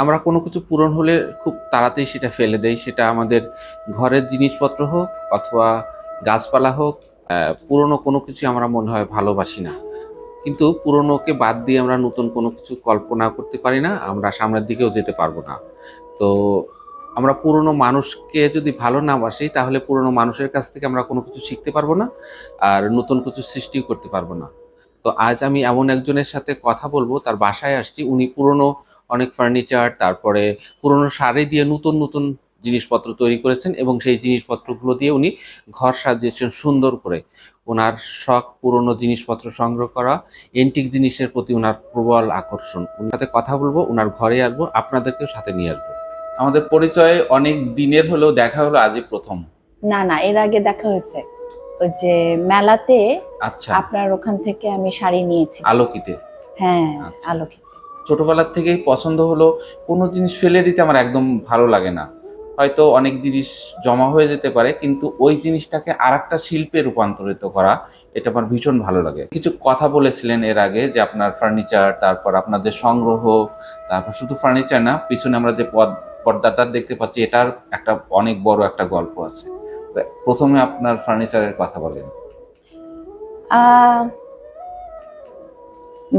আমরা কোনো কিছু পূরণ হলে খুব তাড়াতাড়ি সেটা ফেলে দেই। সেটা আমাদের ঘরের জিনিসপত্র হোক অথবা গাছপালা হোক পুরনো কোনো কিছু আমরা মনে হয় ভালোবাসি না। কিন্তু পুরনোকে বাদ দিয়ে আমরা নতুন কোনো কিছু কল্পনা করতে পারি না, আমরা সামনের দিকেও যেতে পারব না। তো আমরা পুরনো মানুষকে যদি ভালো না বাসি, তাহলে পুরনো মানুষের কাছ থেকে আমরা কোনো কিছু শিখতে পারব না, আর নতুন কিছু সৃষ্টিও করতে পারব না। তো আজ আমি এমন একজনের সাথে কথা বলব, তার বাসায় আসছি। উনি পুরনো অনেক ফার্নিচার তারপরে পুরনো শাড়ি দিয়ে নতুন নতুন জিনিসপত্র তৈরি করেছেন এবং সেই জিনিসপত্রগুলো দিয়ে উনি ঘর সাজিয়েছেন সুন্দর করে। ওনার শখ পুরনো জিনিসপত্র সংগ্রহ করা এন্টিক জিনিসের প্রতি ওনার প্রবল আকর্ষণ। ওনার সাথে কথা বলব, ওনার ঘরে আসব, আপনাদেরকেও সাথে নিয়ে আসব। আমাদের পরিচয় অনেক দিনের হলেও দেখা হলো, আজই প্রথম। না না, এর আগে দেখা হয়েছে। ওই যে মেলাতে আচ্ছা। আপনার ওখান থেকে আমি শাড়ি নিয়েছি। আলোকিতে? হ্যাঁ আচ্ছা। আলোকিত। ছোটবেলার থেকেই পছন্দ হলো কোনো জিনিস ফেলে দিতে আমার একদম ভালো লাগে না। হয়তো অনেক জিনিস জমা হয়ে যেতে পারে কিন্তু ওই জিনিসটাকে আর একটা শিল্পে রূপান্তরিত করা এটা আমার ভীষণ ভালো লাগে। কিছু কথা বলেছিলেন এর আগে যে আপনার ফার্নিচার তারপর আপনাদের সংগ্রহ তারপর শুধু ফার্নিচার না পিছনে আমরা যে পদ পর্দাটা দেখতে পাচ্ছি এটার একটা অনেক বড় একটা গল্প আছে। প্রথমে আপনার ফার্নিচারের কথা বলেন।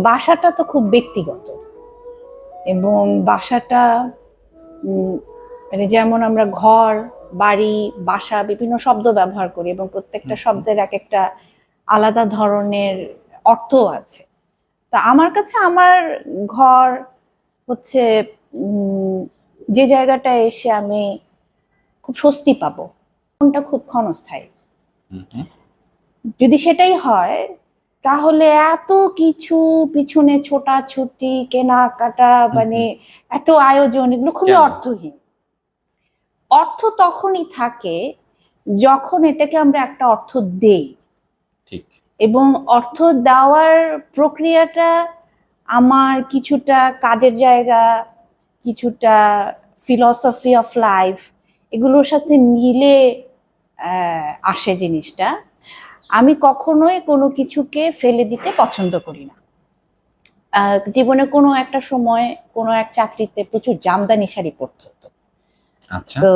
বাসাটা তো খুব ব্যক্তিগত। এবং বাসাটা মানে যেমন আমরা ঘর বাড়ি বাসা বিভিন্ন শব্দ ব্যবহার করি এবং প্রত্যেকটা শব্দের এক একটা আলাদা ধরনের অর্থ আছে। তা আমার কাছে আমার ঘর হচ্ছে যে জায়গাটায় এসে আমি খুব স্বস্তি পাবো। কোনটা খুব ক্ষণস্থায়ী। যদি সেটাই হয় তাহলে এত কিছু পিছনে ছোটাছুটি কেনাকাটা মানে এত আয়োজন এগুলো খুবই অর্থহীন। অর্থ তখনই থাকে যখন এটাকে আমরা একটা অর্থ দেই। ঠিক। এবং অর্থ দেওয়ার প্রক্রিয়াটা আমার কিছুটা কাজের জায়গা কিছুটা ফিলসফি অফ লাইফ এগুলোর সাথে মিলে আসে জিনিসটা আমি কখনোই কোনো কিছুকে ফেলে দিতে পছন্দ করি না। জীবনে কোনো একটা সময় কোনো এক চাকরিতে প্রচুর জামদানি শাড়ি পরতে হতো। আচ্ছা। তো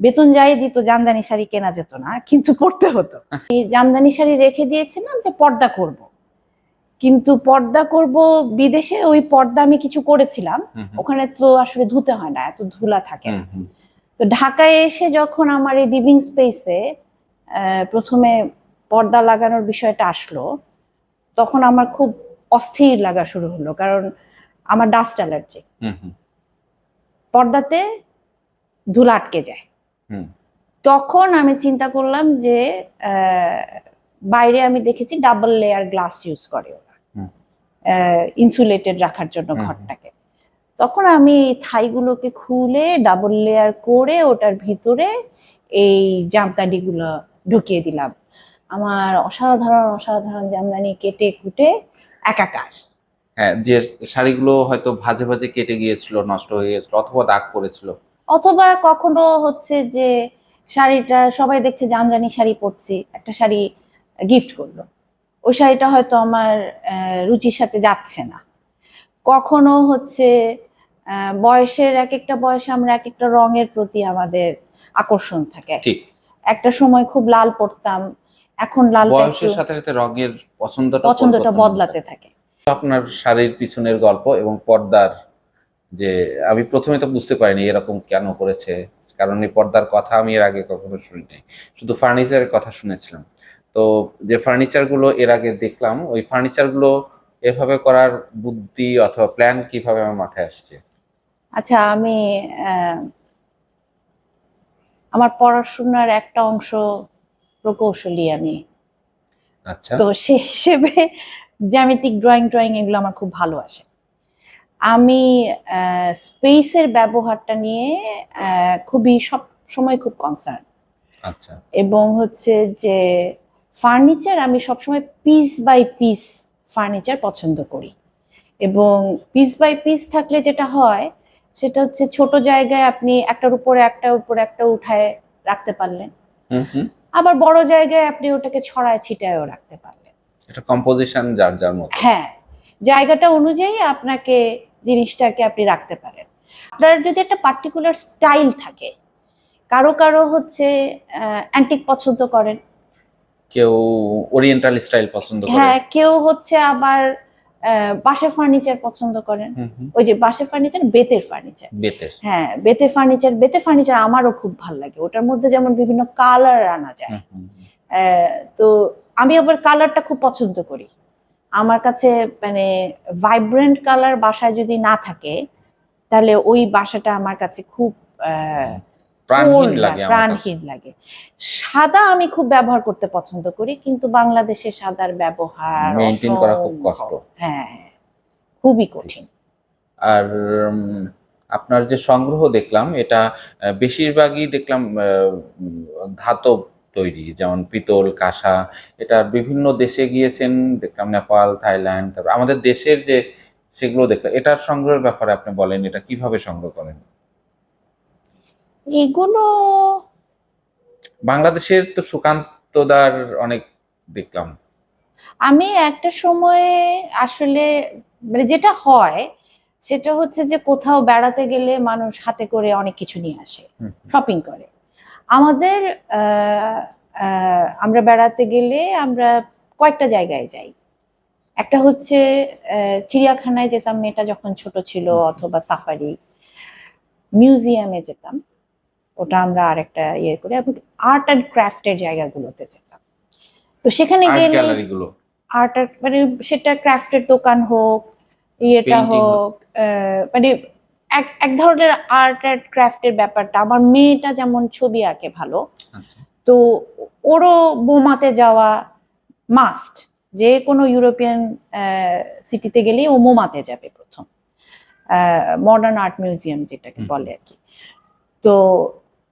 বেতন যাই দিত জামদানি শাড়ি কেনা যেত না কিন্তু পড়তে হতো। জামদানি শাড়ি রেখে দিয়েছিলাম যে পর্দা করব। কিন্তু পর্দা করব বিদেশে ওই পর্দা আমি কিছু করেছিলাম। ওখানে তো আসলে ধুতে হয় না এত ধুলা থাকে না। তো ঢাকায় এসে যখন আমার এই লিভিং স্পেসে প্রথমে পর্দা লাগানোর বিষয়টা আসলো তখন আমার খুব অস্থির লাগা শুরু হলো কারণ আমার ডাস্ট অ্যালার্জি পর্দাতে ধুলা আটকে যায়। তখন আমি চিন্তা করলাম যে আহ, বাইরে আমি দেখেছি ডাবল লেয়ার গ্লাস ইউজ করে ওরা। ইনসুলেটেড রাখার জন্য। ঘরটাকে। তখন আমি এই থাইগুলোকে খুলে ডাবল লেয়ার করে ওটার ভিতরে এই জামদানিগুলো ঢুকিয়ে দিলাম। আমার অসাধারণ অসাধারণ জামদানি কেটে কুটে একাকার। হ্যাঁ যে শাড়িগুলো হয়তো ভাজে ভাজে কেটে গিয়েছিল নষ্ট হয়ে গিয়েছিল অথবা দাগ পড়েছিল। অথবা কখনো হচ্ছে যে শাড়িটা সবাই দেখছে জামদানি শাড়ি পরছি একটা শাড়ি গিফট করল। ওই শাড়িটা হয়তো আমার রুচির সাথে যাচ্ছে না। কখনো হচ্ছে বয়সের এক একটা বয়সে আমরা এক একটা রঙের প্রতি আমাদের আকর্ষণ থাকে। ঠিক। একটা সময় খুব লাল পরতাম এখন লাল বয়সের সাথে সাথে রঙের পছন্দটা পছন্দটা বদলাতে থাকে। আপনার শাড়ির পিছনের গল্প এবং পর্দার যে আমি প্রথমে তো বুঝতে পারিনি এরকম কেন করেছে কারণ এই পর্দার কথা আমি এর আগে কখনো শুনিনি। শুধু ফার্নিচারের কথা শুনেছিলাম। তো যে ফার্নিচারগুলো এর আগে দেখলাম ওই ফার্নিচারগুলো এভাবে করার বুদ্ধি অথবা প্ল্যান কীভাবে আমার মাথায় আসছে? আচ্ছা আমি আমার পড়াশোনার একটা অংশ প্রকৌশলী আমি। আচ্ছা। তো সে হিসেবে জ্যামিতিক ড্রয়িং ড্রয়িং এগুলো আমার খুব ভালো আসে। আমি স্পেসের ব্যবহারটা নিয়ে খুবই সব সময় খুব কনসার্ন আচ্ছা। এবং হচ্ছে যে ফার্নিচার আমি সবসময় পিস বাই পিস ফার্নিচার পছন্দ করি। এবং পিস বাই পিস থাকলে যেটা হয় সেটা হচ্ছে ছোট জায়গায় আপনি একটার উপরে একটা উপরে একটা উঠায় রাখতে পারলেন। হুম হুম। আবার বড় জায়গায় আপনি ওটাকে ছড়ায় ছিটায়ও রাখতে পারলেন। এটা কম্পোজিশন যার যার মতো। হ্যাঁ জায়গাটা অনুযায়ী আপনাকে জিনিসটাকে আপনি রাখতে পারেন। আপনার যদি একটা পার্টিকুলার স্টাইল থাকে কারও কারও হচ্ছে অ্যান্টিক পছন্দ করেন। কেউ ওরিয়েন্টাল স্টাইল পছন্দ করে। হ্যাঁ কেউ হচ্ছে আবার বাঁশের ফার্নিচার পছন্দ করেন। ওই যে বাঁশের ফার্নিচার বেতের ফার্নিচার বেতের। হ্যাঁ বেতের ফার্নিচার বেতের ফার্নিচার আমারও খুব ভালো লাগে। ওটার মধ্যে যেমন বিভিন্ন কালার আনা যায়। তো আমি আবার কালারটা খুব পছন্দ করি। আমার কাছে মানে ভাইব্রেন্ট কালার বাসায় যদি না থাকে তাহলে ওই বাসাটা আমার কাছে খুব আহ, প্রাণহীন লাগে প্রাণহীন লাগে। সাদা আমি খুব ব্যবহার করতে পছন্দ করি কিন্তু বাংলাদেশে সাদার ব্যবহার Maintain করা খুব কষ্ট। হ্যাঁ খুবই কঠিন। আর আপনার যে সংগ্রহ দেখলাম এটা বেশিরভাগই দেখলাম ধাতব তৈরি যেমন পিতল কাঁসা এটা বিভিন্ন দেশে গিয়েছেন দেখলাম নেপাল থাইল্যান্ড তারপর আমাদের দেশের যে সেগুলো দেখলাম এটার সংগ্রহের ব্যাপারে আপনি বলেন এটা কীভাবে সংগ্রহ করেন? এগুলো বাংলাদেশের তো সুকান্তদার অনেক দেখলাম। আমি একটা সময়ে আসলে মানে যেটা হয় সেটা হচ্ছে যে কোথাও বেড়াতে গেলে মানুষ হাতে করে অনেক কিছু নিয়ে আসে শপিং করে। আমাদের আমরা বেড়াতে গেলে আমরা কয়েকটা জায়গায় যাই। একটা হচ্ছে চিড়িয়াখানায় যেতাম মেয়েটা যখন ছোট ছিল অথবা সাফারি মিউজিয়ামে যেতাম। ওটা আমরা আরেকটা ইয়ে করে এবং আর্ট অ্যান্ড ক্রাফটের জায়গাগুলোতে যেতাম। তো সেখানে গেলে আর্ট মানে সেটা ক্রাফটের দোকান হোক ইয়েটা হোক। মানে এক এক ধরনের আর্ট অ্যান্ড ক্রাফটের ব্যাপারটা। আমার মেয়েটা যেমন ছবি আঁকে ভালো আচ্ছা। তো ওরও মোমাতে যাওয়া মাস্ট যে কোনো ইউরোপিয়ান সিটিতে গেলেই ও মোমাতে যাবে প্রথম। মডার্ন আর্ট মিউজিয়াম যেটাকে বলে আর কি। তো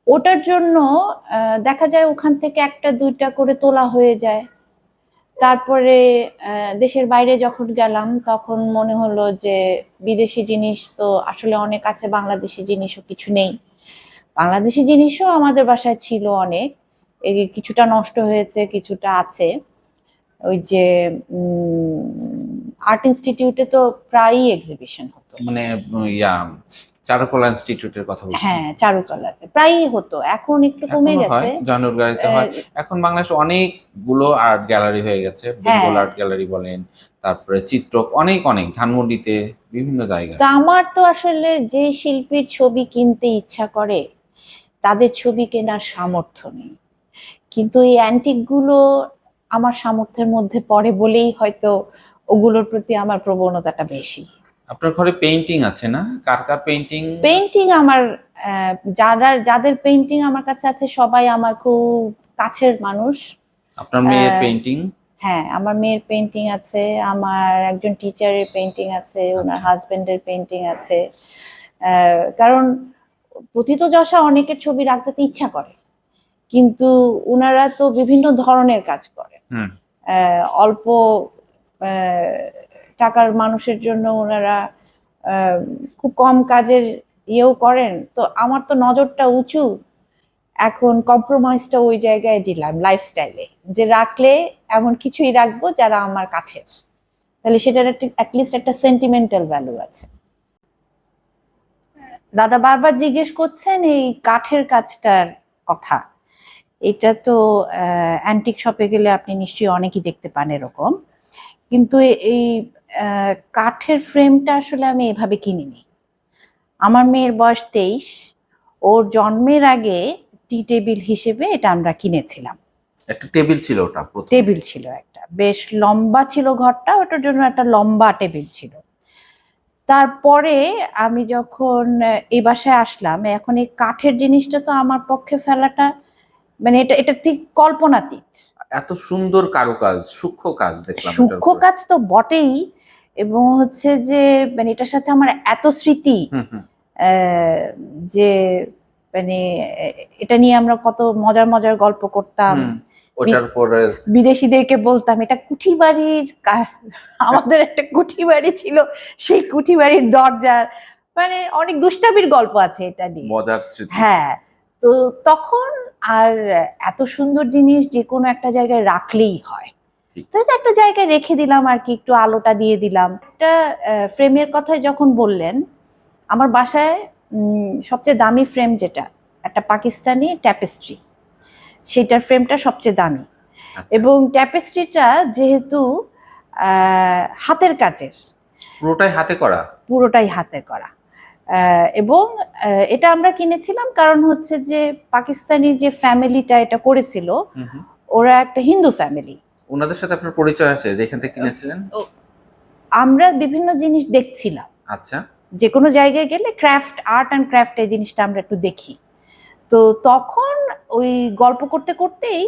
ওটার জন্য দেখা যায় ওখান থেকে একটা, দুইটা করে তোলা হয়ে যায়। তারপরে দেশের বাইরে যখন গেলাম, তখন মনে হলো যে বিদেশি জিনিস তো আসলে অনেক আছে, বাংলাদেশি জিনিসও কিছু নেই। বাংলাদেশি জিনিসও আমাদের বাসায় ছিল অনেক। কিছুটা নষ্ট হয়েছে, কিছুটা আছে। ওই যে আর্ট ইনস্টিটিউটে তো প্রায়ই এক্সিবিশন হতো। মানে ইয়া চারুকলা ইনস্টিটিউটের কথা বলছি। হ্যাঁ চারুকলাতে। প্রায়ই হতো এখন একটু কমে গেছে। জয়নুর হয়। এখন বাংলাদেশে অনেকগুলো আর্ট গ্যালারি হয়ে গেছে। বেঙ্গল। আর্ট গ্যালারি বলেন তারপরে চিত্রক অনেক অনেক ধানমন্ডিতে বিভিন্ন জায়গায়। তো আমার তো আসলে যে শিল্পীর ছবি কিনতে ইচ্ছা করে তাদের ছবি কেনার সামর্থ্য নেই। কিন্তু এই অ্যান্টিকগুলো আমার সামর্থ্যের মধ্যে পড়ে বলেই হয়তো ওগুলোর প্রতি আমার প্রবণতাটা বেশি। আপনার ঘরে পেইন্টিং আছে না? কার কার পেইন্টিং পেইন্টিং আমার যারা যাদের পেইন্টিং আমার কাছে আছে সবাই আমার খুব কাছের মানুষ। আপনার মেয়ের পেইন্টিং হ্যাঁ আমার মেয়ের পেইন্টিং আছে আমার একজন টিচারের পেইন্টিং আছে ওনার আচ্ছা। হাজবেন্ডের পেইন্টিং আছে কারণ প্রথিতযশা অনেকের ছবি রাখতে ইচ্ছা করে কিন্তু ওনারা তো বিভিন্ন ধরনের কাজ করে। আহ, অল্প টাকার মানুষের জন্য ওনারা খুব কম কাজের ইয়েও করেন। তো আমার তো নজরটা উঁচু। এখন কম্প্রোমাইজটা ওই জায়গায় দিলাম লাইফস্টাইলে যে রাখলে এমন কিছুই রাখব যারা আমার কাছের। তাহলে সেটার একটা অ্যাটলিস্ট একটা সেন্টিমেন্টাল ভ্যালু আছে। দাদা বারবার জিজ্ঞেস করছেন এই কাঠের কাজটার কথা। এটা তো অ্যান্টিক শপে গেলে আপনি নিশ্চয়ই অনেকই দেখতে পান এরকম। কিন্তু এই কাঠের ফ্রেমটা আসলে আমি এভাবে কিনিনি। আমার মেয়ের বয়স তেইশ ওর জন্মের আগে টি টেবিল হিসেবে এটা আমরা কিনেছিলাম। একটা টেবিল ছিল ওটা টেবিল ছিল একটা। বেশ লম্বা ছিল ঘরটা ওটার জন্য একটা লম্বা টেবিল ছিল। তারপরে আমি যখন এই বাসায় আসলাম এখন এই কাঠের জিনিসটা তো আমার পক্ষে ফেলাটা মানে এটা এটা ঠিক কল্পনাতীত। এত সুন্দর কারুকাজ সূক্ষ্ম কাজ দেখলাম সূক্ষ্ম কাজ তো বটেই এবং হচ্ছে যে মানে এটার সাথে আমার এত স্মৃতি যে মানে এটা নিয়ে আমরা কত মজার মজার গল্প করতাম। বিদেশিদেরকে বলতাম এটা কুঠি বাড়ির আমাদের একটা কুঠি বাড়ি ছিল সেই কুঠি বাড়ির দরজার মানে অনেক দুষ্টাবির গল্প আছে এটা নিয়ে। মজার স্মৃতি। হ্যাঁ তো তখন আর এত সুন্দর জিনিস যে কোনো একটা জায়গায় রাখলেই হয়। তো এটা একটা জায়গায় রেখে দিলাম আর কি একটু আলোটা দিয়ে দিলাম। একটা ফ্রেমের কথায় যখন বললেন আমার বাসায় সবচেয়ে দামি ফ্রেম যেটা একটা পাকিস্তানি ট্যাপেস্ট্রি সেটার ফ্রেমটা সবচেয়ে দামি। আচ্ছা। এবং ট্যাপেস্ট্রিটা যেহেতু হাতের কাজের। পুরোটাই হাতে করা? পুরোটাই হাতের করা। আহ, এবং এটা আমরা কিনেছিলাম কারণ হচ্ছে যে পাকিস্তানি যে ফ্যামিলিটা এটা করেছিল। ওরা একটা হিন্দু ফ্যামিলি ওনাদের সাথে আপনার পরিচয় আছে যেখান থেকে কিনেছিলেন? আমরা বিভিন্ন জিনিস দেখছিলাম। আচ্ছা। যে কোনো জায়গায় গেলে ক্রাফট আর্ট অ্যান্ড ক্রাফট এই জিনিসটা আমরা একটু দেখি। তো তখন ওই গল্প করতে করতেই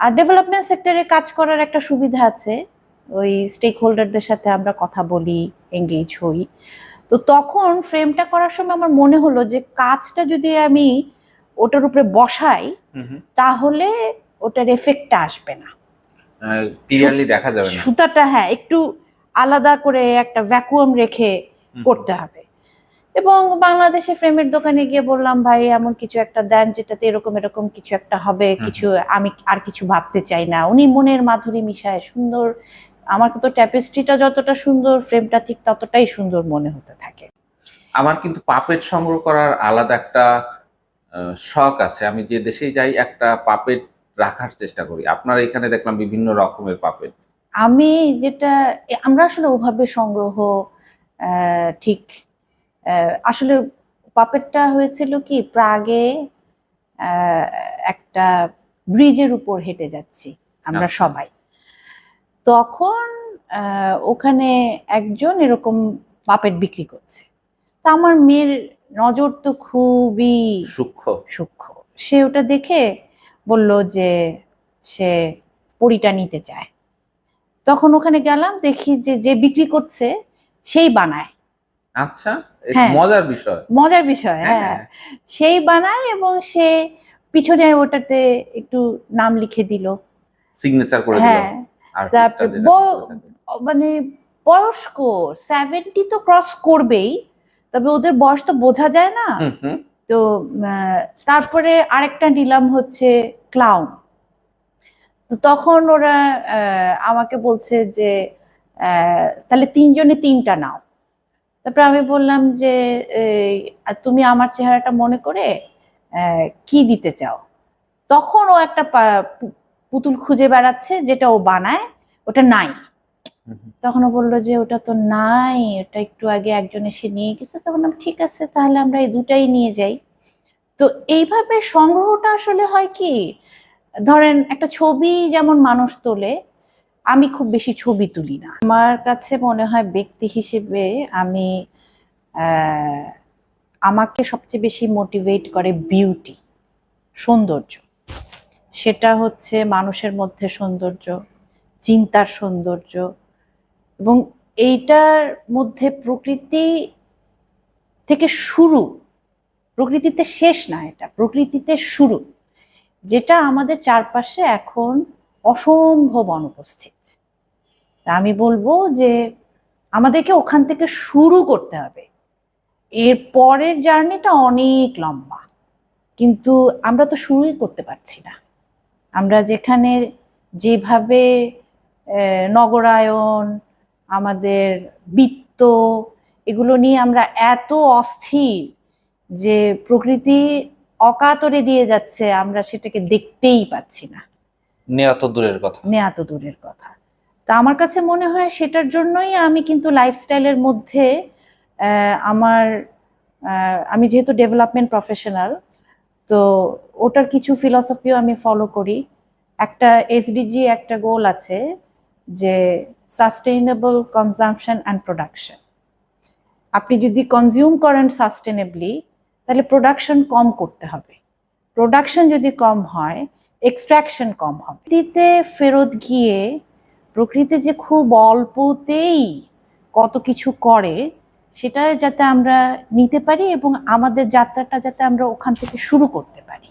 আর ডেভেলপমেন্ট সেক্টরে কাজ করার একটা সুবিধা আছে। ওই স্টেক হোল্ডারদের সাথে আমরা কথা বলি এঙ্গেজ হই। তো তখন ফ্রেমটা করার সময় আমার মনে হলো যে কাজটা যদি আমি ওটার উপরে বসাই তাহলে ওটার এফেক্টটা আসবে না। ক্লিয়ারলি দেখা যাবে না। সুতাটা হ্যাঁ একটু আলাদা করে একটা ভ্যাকুয়াম রেখে করতে হবে। এবং বাংলাদেশে ফ্রেমের দোকানে গিয়ে বললাম ভাই এমন কিছু একটা দেন যেটাতে এরকম এরকম কিছু একটা হবে কিছু আমি আর কিছু ভাবতে চাই না। উনি মনের মাধুরী মিশায় সুন্দর আমার তো ট্যাপেস্ট্রিটা যতটা সুন্দর ফ্রেমটা ঠিক ততটাই সুন্দর মনে হতে থাকে। আমার কিন্তু পাপেট সংগ্রহ করার আলাদা একটা শখ আছে। আমি যে দেশেই যাই একটা পাপেট রাখার চেষ্টা করি। আপনার এখানে দেখলাম বিভিন্ন রকমের পাপেট আমি যেটা আমরা আসলে ওভাবে সংগ্রহ ঠিক আসলে পাপেটটা হয়েছিল কি প্রাগে একটা ব্রিজের উপর হেঁটে যাচ্ছি আমরা আচ্ছা। সবাই। তখন ওখানে একজন এরকম পাপেট বিক্রি করছে। তা আমার মেয়ের নজর তো খুবই সূক্ষ্ম। সূক্ষ্ম। সে ওটা দেখে বলল যে সে পরিটা নিতে চায়। তখন ওখানে গেলাম দেখি যে যে বিক্রি করছে সেই বানায়। আচ্ছা হ্যাঁ। মজার বিষয়। মজার বিষয় হ্যাঁ। সেই বানায় এবং সে পিছনে ওটাতে একটু নাম লিখে দিল। সিগনেচার করে দিল। হ্যাঁ। তারপরে। মানে বয়স্ক সেভেন্টি তো ক্রস করবেই তবে ওদের বয়স তো বোঝা যায় না। তো তারপরে আরেকটা নিলাম হচ্ছে ক্লাউন তখন ওরা আমাকে বলছে যে তাহলে তিনজনে তিনটা নাও। তারপরে আমি বললাম যে তুমি আমার চেহারাটা মনে করে কি দিতে চাও? তখন ও একটা পুতুল খুঁজে বেড়াচ্ছে, যেটা ও বানায়, ওটা নাই। হুম, হুম। তখন বলল যে ওটা তো নাই ওটা একটু আগে একজন এসে নিয়ে গেছে। তখন ঠিক আছে তাহলে আমরা এই দুটাই নিয়ে যাই। তো এইভাবে সংগ্রহটা আসলে হয় কি ধরেন একটা ছবি যেমন মানুষ তোলে আমি খুব বেশি ছবি তুলি না। আমার কাছে মনে হয় ব্যক্তি হিসেবে আমি আমাকে সবচেয়ে বেশি মোটিভেট করে বিউটি সৌন্দর্য। সেটা হচ্ছে মানুষের মধ্যে সৌন্দর্য চিন্তার সৌন্দর্য এবং এইটার মধ্যে প্রকৃতি থেকে শুরু, প্রকৃতিতে শেষ না এটা, প্রকৃতিতে শুরু, যেটা আমাদের চারপাশে এখন অসম্ভব অনুপস্থিত। আমি বলব যে আমাদেরকে ওখান থেকে শুরু করতে হবে। এর পরের জার্নিটা অনেক লম্বা, কিন্তু আমরা তো শুরুই করতে পারছি না। আমরা যেখানে যেভাবে নগরায়ন আমাদের বৃত্ত এগুলো নিয়ে আমরা এত অস্থির যে প্রকৃতি অকাতরে দিয়ে যাচ্ছে আমরা সেটাকে দেখতেই পাচ্ছি না। নেওয়া তো দূরের কথা। নেওয়া তো দূরের কথা। তা আমার কাছে মনে হয় সেটার জন্যই আমি কিন্তু লাইফস্টাইলের মধ্যে আমার আমি যেহেতু ডেভেলপমেন্ট প্রফেশনাল তো ওটার কিছু ফিলসফিও আমি ফলো করি। একটা এসডিজি একটা গোল আছে যে সাস্টেইনেবল কনজাম্পশন অ্যান্ড প্রোডাকশন আপনি যদি কনজিউম করেন সাস্টেনেবলি তাহলে প্রোডাকশন কম করতে হবে। প্রোডাকশন যদি কম হয় এক্সট্রাকশন কম হবে। প্রকৃতিতে ফেরত গিয়ে, প্রকৃতি যে খুব অল্পতেই কত কিছু করে, সেটা যাতে আমরা নিতে পারি এবং আমাদের যাত্রাটা যাতে আমরা ওখান থেকে শুরু করতে পারি।